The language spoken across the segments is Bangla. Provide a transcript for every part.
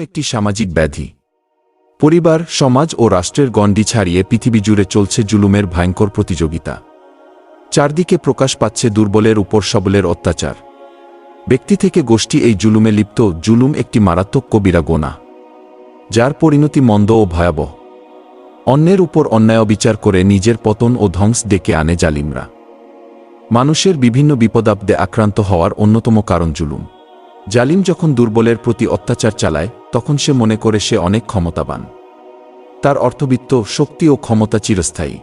একটি সামাজিক ব্যাধি। পরিবার, সমাজ ও রাষ্ট্রের গণ্ডি ছাড়িয়ে পৃথিবী জুড়ে চলছে জুলুমের ভয়ঙ্কর প্রতিযোগিতা। চারদিকে প্রকাশ পাচ্ছে দুর্বলের উপর সবলের অত্যাচার। ব্যক্তি থেকে গোষ্ঠী এই জুলুমে লিপ্ত, জুলুম একটি মারাত্মক কবিরা গোনা। যার পরিণতি মন্দ ও ভয়াবহ। অন্যের উপর অন্যায় বিচার করে নিজের পতন ও ধ্বংস ডেকে আনে জালিমরা। মানুষের বিভিন্ন বিপদাব্দে আক্রান্ত হওয়ার অন্যতম কারণ জুলুম। জালিম যখন দুর্বলের প্রতি অত্যাচার চালায়, তখন সে মনে করে সে অনেক ক্ষমতাবান। তার অর্থবিত্ত, শক্তি ও ক্ষমতা চিরস্থায়ী।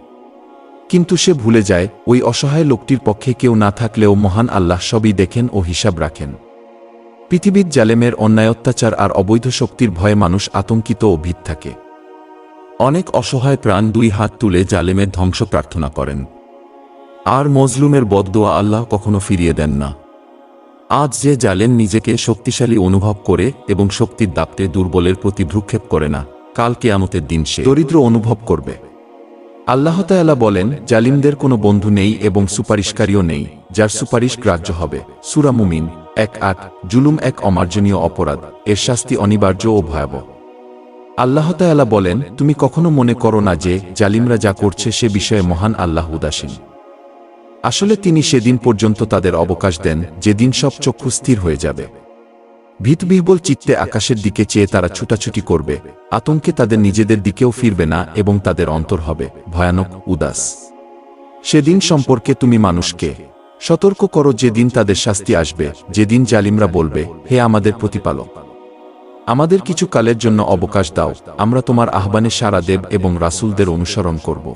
কিন্তু সে ভুলে যায়, ওই অসহায় লোকটির পক্ষে কেউ না থাকলেও মহান আল্লাহ সবই দেখেন ও হিসাব রাখেন। পৃথিবীর জালেমের অন্যায়, অত্যাচার আর অবৈধ শক্তির ভয়ে মানুষ আতঙ্কিত ও ভীত থাকে। অনেক অসহায় প্রাণ দুই হাত তুলে জালেমের ধ্বংস প্রার্থনা করেন। আর মজলুমের বদদোয়া আল্লাহ কখনো ফিরিয়ে দেন না। আজ যে জালেন নিজেকে শক্তিশালী অনুভব করে এবং শক্তির দাপতে দুর্বলের প্রতি ভ্রুক্ষেপ করে না কাল কেয়ামতের দিন সে দরিদ্র অনুভব করবে। আল্লাহ তায়ালা বলেন জালিমদের কোনো বন্ধু নেই এবং সুপারিশকারীও নেই যার সুপারিশ গ্রাহ্য হবে। সুরামুমিন এক আট জুলুম এক অমার্জনীয় অপরাধ এর শাস্তি অনিবার্য ও ভয়াবহ। আল্লাহ তায়ালা বলেন তুমি কখনো মনে করো না যে জালিমরা যা করছে সে বিষয়ে মহান আল্লাহ উদাসীন। আসলে তিনি সেদিন পর্যন্ত তাদের অবকাশ দেন, যেদিন সব চক্ষু স্থির হয়ে যাবে। ভীতবিহবল চিত্তে আকাশের দিকে চেয়ে তারা ছুটাছুটি করবে, আতঙ্কে তাদের নিজেদের দিকেও ফিরবে না এবং তাদের অন্তর হবে ভয়ানক উদাস। সেদিন সম্পর্কে তুমি মানুষকে সতর্ক করো যেদিন তাদের শাস্তি আসবে, যেদিন জালিমরা বলবে, হে আমাদের প্রতিপালক, আমাদের কিছু কালের জন্য অবকাশ দাও, আমরা তোমার আহ্বানে সাড়া দেব এবং রাসূলদের অনুসরণ করব।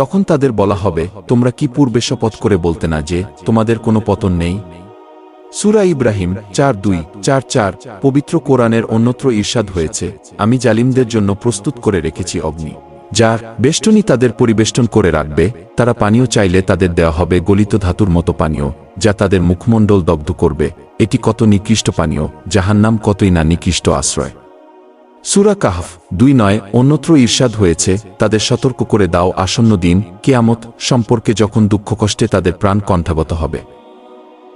তখন তাদের বলা হবে, তোমরা কি পূর্বে শপথ করে বলতে না যে, তোমাদের কোনো পতন নেই? সুরা ইব্রাহিম চার দুই, চার চার, পবিত্র কোরআনের অন্যত্র ঈর্ষাদ হয়েছে, আমি জালিমদের জন্য প্রস্তুত করে রেখেছি অগ্নি, যার বেষ্টনী তাদের পরিবেষ্টন করে রাখবে, তারা পানীয় চাইলে তাদের দেওয়া হবে গলিত ধাতুর মতো পানীয়, যা তাদের মুখমণ্ডল দগ্ধ করবে, এটি কত নিকৃষ্ট পানীয়, জাহান্নাম কতই না নিকৃষ্ট আশ্রয়। সুরা কাহফ দুই নয় অন্যত্র ঈর্ষাদ হয়েছে, তাদের সতর্ক করে দাও আসন্ন দিন, কেয়ামত সম্পর্কে যখন দুঃখ কষ্টে তাদের প্রাণ কণ্ঠাগত হবে।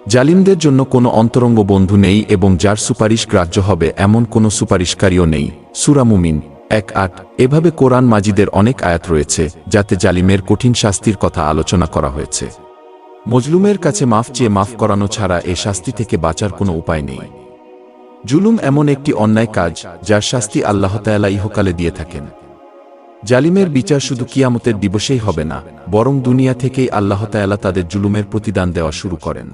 জালিমদের জন্য কোনো অন্তরঙ্গ বন্ধু নেই এবং যার সুপারিশ গ্রাহ্য হবে এমন কোনো সুপারিশকারীও নেই। সুরা মুমিন এক আট, এভাবে কোরআন মাজিদের অনেক আয়াত রয়েছে, যাতে জালিমের কঠিন শাস্তির কথা আলোচনা করা হয়েছে। মজলুমের কাছে মাফ চেয়ে মাফ করানো ছাড়া এ শাস্তি থেকে বাঁচার কোনো উপায় নেই। জুলুম এমন একটি অন্যায় কাজ, যার শাস্তি আল্লাহ তায়ালা ইহকালে দিয়ে থাকেন। জালিমের বিচার শুধু কিয়ামতের দিবসেই হবে না, বরং দুনিয়া থেকেই আল্লাহ তায়ালা তাদের জুলুমের প্রতিদান দেওয়া শুরু করেন।